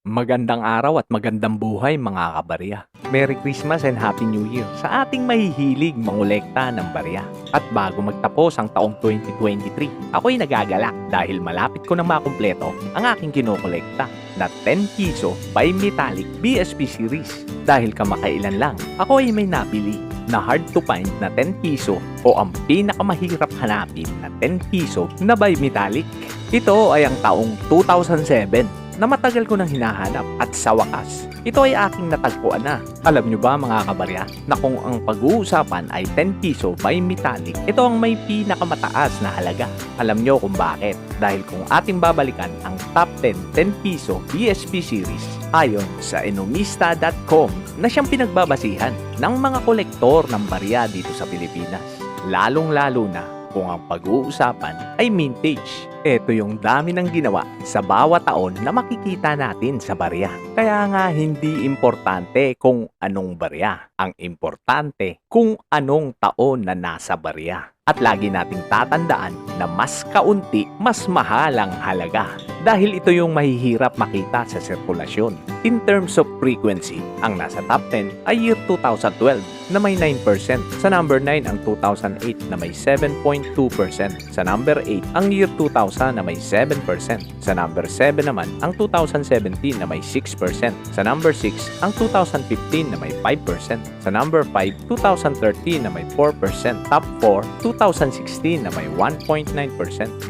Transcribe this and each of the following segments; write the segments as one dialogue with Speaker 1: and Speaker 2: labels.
Speaker 1: Magandang araw at magandang buhay mga kabarya. Merry Christmas and Happy New Year sa ating mahihilig mangolekta ng barya. At bago magtapos ang taong 2023, ako'y nagagalak dahil malapit ko na makumpleto ang aking kinokolekta na 10 piso by Metallic BSP series. Dahil kamakailan lang, ako ay may napili na hard to find na 10 piso o ang pinakamahirap hanapin na 10 piso na by Metallic. Ito ay ang taong 2007 na matagal ko nang hinahanap at sa wakas, ito ay aking natagpuan na. Alam nyo ba mga kabarya na kung ang pag-uusapan ay 10 piso by metallic, ito ang may pinakamataas na halaga. Alam nyo kung bakit? Dahil kung ating babalikan ang top 10 10 piso BSP series ayon sa enomista.com na siyang pinagbabasihan ng mga kolektor ng barya dito sa Pilipinas. Lalong-lalo na kung ang pag-uusapan ay vintage. Ito yung dami ng ginawa sa bawat taon na makikita natin sa barya. Kaya nga hindi importante kung anong barya. Ang importante kung anong taon na nasa barya. At lagi nating tatandaan na mas kaunti, mas mahal ang halaga. Dahil ito yung mahihirap makita sa sirkulasyon. In terms of frequency, ang nasa top 10 ay year 2012 na may 9%. Sa number 9 ang 2008 na may 7.2%. Sa number 8 ang year 2000 na may 7%. Sa number 7 naman ang 2017 na may 6%. Sa number 6 ang 2015 na may 5%. Sa number 5, 2013 na may 4%. Top 4, 2016 na may 1.9%.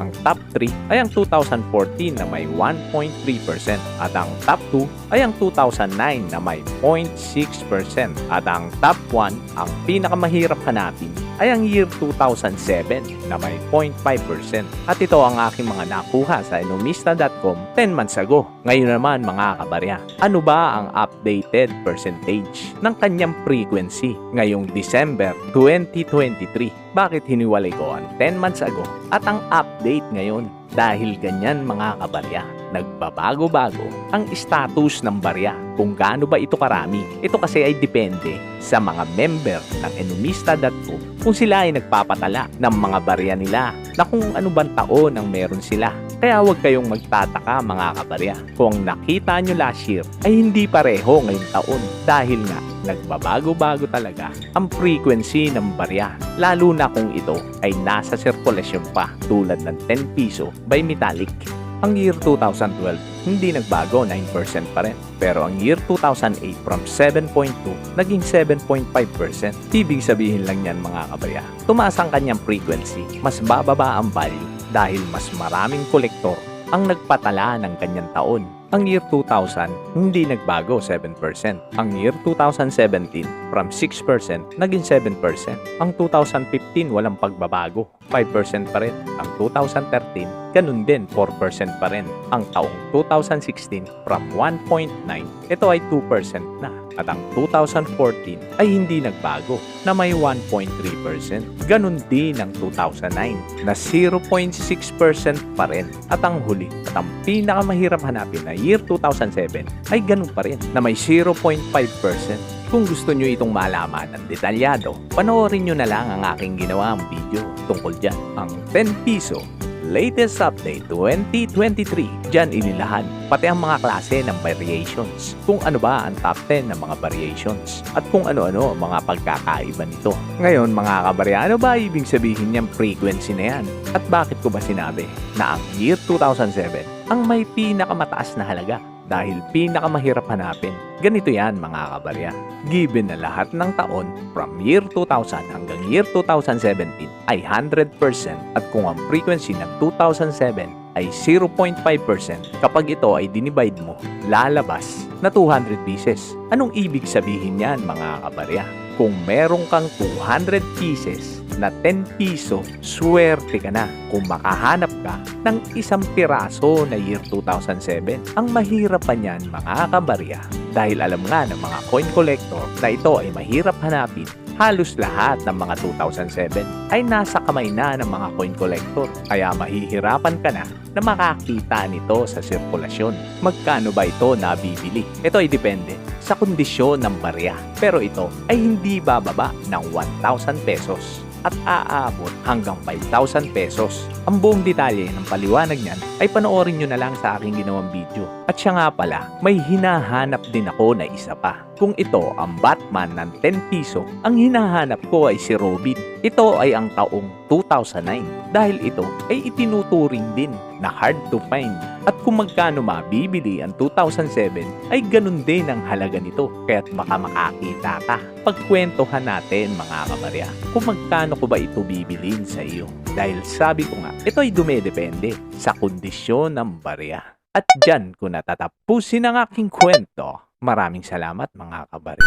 Speaker 1: Ang top 3 ay ang 2014 na may 1.3%. At ang top 2 ay ang 2009 na may 0.6%. At ang top 1, ang pinakamahirap hanapin, ay ang year 2007 na may 0.5%. At ito ang aking mga nakuha sa enomista.com 10 months ago. Ngayon naman mga kabarya, ano ba ang updated percentage ng kanyang frequency ngayong December 2023? Bakit hiniwalay ko ang 10 months ago at ang update ngayon? Dahil ganyan mga kabarya, nagbabago-bago ang status ng barya kung gaano ba ito karami. Ito kasi ay depende sa mga member ng enomista.com kung sila ay nagpapatala ng mga barya nila na kung ano bang taon ang meron sila. Kaya huwag kayong magtataka mga kabarya kung nakita nyo last year ay hindi pareho ngayong taon dahil nga nagbabago-bago talaga ang frequency ng barya lalo na kung ito ay nasa sirkulasyon pa tulad ng 10 piso by metallic. Ang year 2012, hindi nagbago, 9% pa rin. Pero ang year 2008 from 7.2, naging 7.5%. Ibig sabihin lang yan mga kabarya. Tumaas ang kanyang frequency, mas bababa ang value dahil mas maraming kolektor ang nagpatala ng kanyang taon. Ang year 2000, hindi nagbago 7%. Ang year 2017, from 6%, naging 7%. Ang 2015, walang pagbabago, 5% pa rin. Ang 2013, ganun din, 4% pa rin. Ang taong 2016, from 1.9, ito ay 2% na. At ang 2014 ay hindi nagbago na may 1.3%. Ganun din ang 2009 na 0.6% pa rin. At ang huli at ang pinakamahirap hanapin na year 2007 ay ganun pa rin na may 0.5%. Kung gusto nyo itong malaman ng detalyado, panoorin nyo na lang ang aking ginawang video tungkol dyan. Ang 10 piso latest update 2023. Diyan inilahan pati ang mga klase ng variations. Kung ano ba ang top 10 ng mga variations at kung ano-ano ang mga pagkakaiba nito. Ngayon mga kabarya, ano ba ibig sabihin niyang frequency na yan? At bakit ko ba sinabi na ang year 2007 ang may pinakamataas na halaga? Dahil pinakamahirap hanapin. Ganito yan mga kabarya. Given na lahat ng taon from year 2000 hanggang year 2017 ay 100% at kung ang frequency ng 2007 ay 0.5% kapag ito ay dinivide mo, lalabas na 200 pieces. Anong ibig sabihin yan mga kabarya? Kung meron kang 200 pieces na 10 piso, swerte ka na kung makahanap ka ng isang piraso na year 2007. Ang mahirap pa niyan mga kabarya dahil alam nga ng mga coin collector na ito ay mahirap hanapin halos lahat ng mga 2007 ay nasa kamay na ng mga coin collector. Kaya mahihirapan ka na na makakita nito sa sirkulasyon. Magkano ba ito nabibili? Ito ay depende sa kondisyon ng barya. Pero ito ay hindi bababa ng 1,000 pesos. At aabot hanggang 5,000 pesos. Ang buong detalye ng paliwanag niyan ay panoorin nyo na lang sa aking ginawang video. At siya nga pala, may hinahanap din ako na isa pa. Kung ito ang Batman ng 10 piso, ang hinahanap ko ay si Robin. Ito ay ang taong 2009 dahil ito ay itinuturing din na hard to find. At kung magkano mabibili ang 2007 ay ganun din ang halaga nito kaya't baka makakita ka. Pagkwentuhan natin mga kabarya kung magkano ko ba ito bibilin sa iyo. Dahil sabi ko nga, ito ay dumedepende sa kondisyon ng barya. At dyan ko natatapusin ang aking kwento. Maraming salamat mga kabarya.